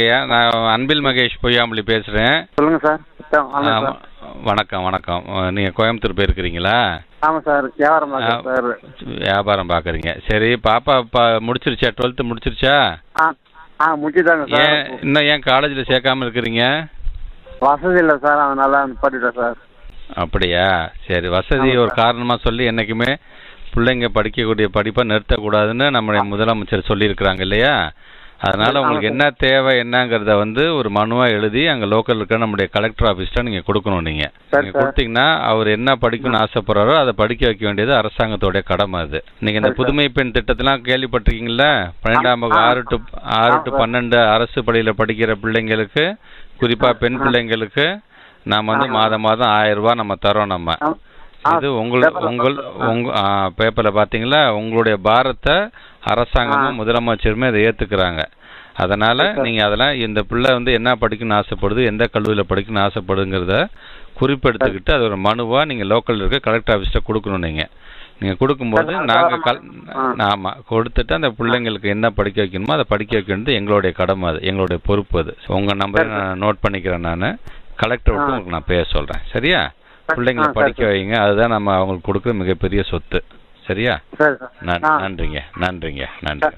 வணக்கங்கய்யா நான் அன்பில் மகேஷ் பொய்யாமொழி பேசுகிறேன் சொல்லுங்க சார். வணக்கம் வணக்கம். நீங்கள் கோயம்புத்தூர் போயிருக்கிறீங்களா? ஆமாம் சார். வியாபாரம் பார்க்குறேன் சார். வியாபாரம் பார்க்குறீங்க. சரி பாப்பா பா முடிச்சிருச்சா? டுவெல்த்து முடிச்சிருச்சா? ஆ ஏன் சார். இன்னும் ஏன் காலேஜில் சேர்க்காம இருக்கிறீங்க? வசதி இல்லை சார். அதனால நிப்பாட்டிட்டேன் சார். அப்படியா? சரி வசதி ஒரு சார். காரணமாக சொல்லி என்றைக்குமே பிள்ளைங்க படிக்கக்கூடிய படிப்பை நிறுத்தக்கூடாதுன்னு நம்முடைய முதலமைச்சர் சொல்லியிருக்கிறாங்க இல்லையா? அதனால் உங்களுக்கு. என்ன தேவை என்னங்கிறத வந்து ஒரு மனுவாக எழுதி அங்கே லோக்கல் இருக்க நம்முடைய கலெக்டர் ஆஃபீஸ்ட்ட நீங்கள் கொடுக்கணும் நீங்கள் சரி நீங்கள். கொடுத்தீங்கன்னா அவர் என்ன படிக்கணும்னு ஆசைப்படுறாரோ அதை படிக்க வைக்க வேண்டியது அரசாங்கத்தோடைய கடமை அது நீங்கள் இந்த. புதுமை பெண் திட்டத்தெல்லாம் கேள்விப்பட்டிருக்கீங்களா பன்னெண்டாம் வகுப்பு. ஆறு டு ஆறு டு. பன்னெண்டு அரசு பள்ளியில் படிக்கிற பிள்ளைங்களுக்கு குறிப்பாக பெண். பிள்ளைங்களுக்கு நாம் வந்து. மாதம் மாதம் ஆயிரம் ரூபாய் நம்ம தரோம் நம்ம இது உங்கள் பேப்பர்ல உங்கள் பார்த்தேன். உங்க பேப்பரில் பார்த்தீங்களா உங்களுடைய பாரத்தை அரசாங்கமும். முதலமைச்சருமே அதை ஏற்றுக்கிறாங்க அதனால். நீங்கள் அதெல்லாம் இந்த பிள்ளை வந்து என்ன படிக்கணும்னு ஆசைப்படுது எந்த கல்லூரியில் படிக்கணும்னு ஆசைப்படுங்கிறத குறிப்பெடுத்துக்கிட்டு அது ஒரு மனுவாக நீங்கள் லோக்கலில் இருக்க கலெக்டர் ஆஃபீஸ்ட்ட கொடுக்கணும் நீங்கள் நீங்கள் கொடுக்கும்போது நாங்கள் கல் ஆ. ஆமாம் கொடுத்துட்டு அந்த பிள்ளைங்களுக்கு என்ன படிக்க வைக்கணுமோ அதை படிக்க வைக்க வேண்டியது எங்களுடைய கடமை அது எங்களுடைய பொறுப்பு அது உங்கள் நம்பரை. நான் நோட் பண்ணிக்கிறேன் நான் கலெக்டர் விட்டு. உங்களுக்கு நான் பேச சொல்கிறேன் சரியா சரி, பிள்ளைங்களை படிக்க. வைங்க அதுதான் நம்ம அவங்களுக்கு கொடுக்குற மிகப்பெரிய சொத்து சரியா? நன்றிங்க நன்றிங்க நன்றி